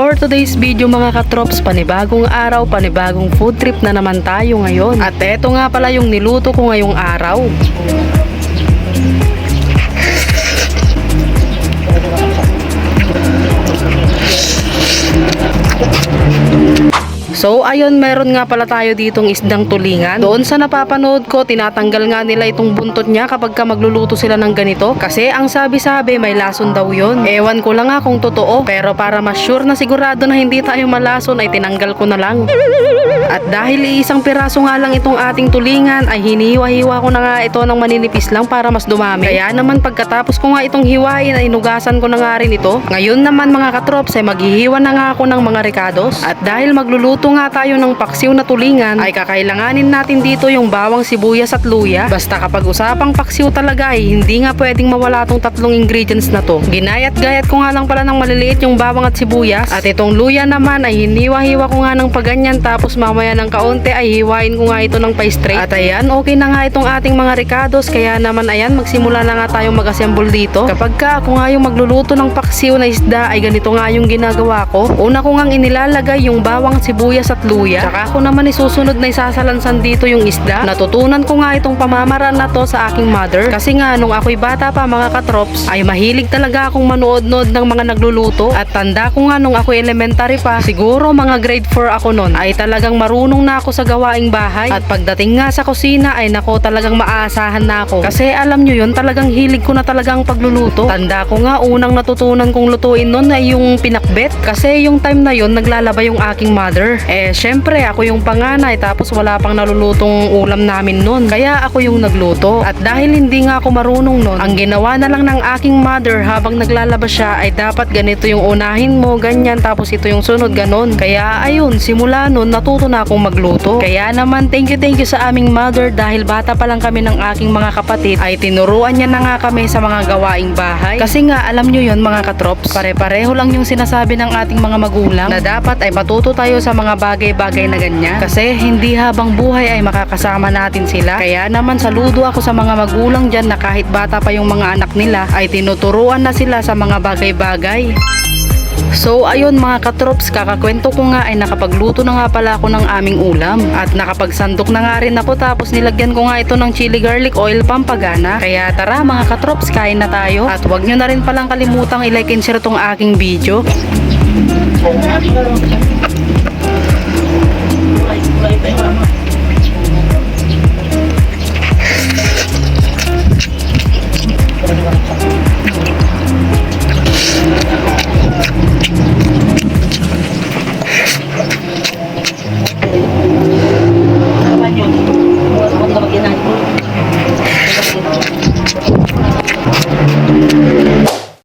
for today's video mga katrops, panibagong araw, panibagong food trip na naman tayo ngayon. At eto nga pala yung niluto ko ngayong araw. So ayun, meron nga pala tayo ditong isdang tulingan. Doon sa napapanood ko, tinatanggal nga nila itong buntot niya kapag ka magluluto sila ng ganito. Kasi ang sabi-sabi, may lason daw yon. Ewan ko lang nga kung totoo. Pero para mas sure na sigurado na hindi tayo malason, ay tinanggal ko na lang. At dahil iisang piraso nga lang itong ating tulingan, ay hinihiwa-hiwa ko na nga ito ng maninipis lang para mas dumami. Kaya naman pagkatapos ko nga itong hiwain, ay inugasan ko na nga rin ito. Ngayon naman mga katrops, ay maghihiwa na nga ako ng mga ricados. At dahil magluluto nga tayo ng paksiw na tulingan, ay kakailanganin natin dito yung bawang sibuyas at luya. Basta kapag usapang paksiw talaga ay hindi nga pwedeng mawala tong tatlong ingredients na to. Ginayat-gayat ko nga lang pala ng maliliit yung bawang at sibuyas. At itong luya naman ay hiniwa-hiwa ko nga ng paganyan tapos mamaya ng kaunti ay hiwain ko nga ito ng pa-straight. At ayan, okay na nga itong ating mga ricados kaya naman ayan, magsimula na nga tayong mag-assemble dito. Kapag ka ako nga yung magluluto ng paksiw na isda ay ganito nga yung ginagawa ko. Una ko nga inilalagay yung bawang sibuyas at luya. Saka ako naman isusunod na isasalansan dito yung isda. Natutunan ko nga itong pamamaraan na to sa aking mother. Kasi nga nung ako'y bata pa mga katrops ay mahilig talaga akong manood-nood ng mga nagluluto. At tanda ko nga nung ako'y elementary pa, siguro mga grade 4 ako nun, ay talagang marunong na ako sa gawaing bahay. At pagdating nga sa kusina ay nako talagang maaasahan na ako. Kasi alam nyo yun, talagang hilig ko na talagang pagluluto. Tanda ko nga unang natutunan kong lutuin nun ay yung pinakbet. Kasi yung time na yun, naglalaba yung aking mother. Eh, syempre, ako yung panganay tapos wala pang nalulutong ulam namin nun. Kaya ako yung nagluto. At dahil hindi nga ako marunong nun, ang ginawa na lang ng aking mother habang naglalaba siya ay dapat ganito yung unahin mo, ganyan, tapos ito yung sunod, ganon. Kaya ayun, simula nun, natuto na akong magluto. Kaya naman, thank you, thank you sa aming mother dahil bata pa lang kami ng aking mga kapatid ay tinuruan niya na nga kami sa mga gawaing bahay. Kasi nga, alam nyo yon mga katrops, pare-pareho lang yung sinasabi ng ating mga magulang na dapat ay matuto tayo sa mga bagay-bagay na ganyan. Kasi hindi habang buhay ay makakasama natin sila. Kaya naman saludo ako sa mga magulang dyan na kahit bata pa yung mga anak nila ay tinuturuan na sila sa mga bagay-bagay. So ayun mga katrops, kakakwento ko nga ay nakapagluto na nga pala ako ng aming ulam at nakapagsandok na nga rin ako tapos nilagyan ko nga ito ng chili garlic oil pampagana. Kaya tara mga katrops, kain na tayo at huwag nyo na rin palang kalimutang i-like and share tong aking video.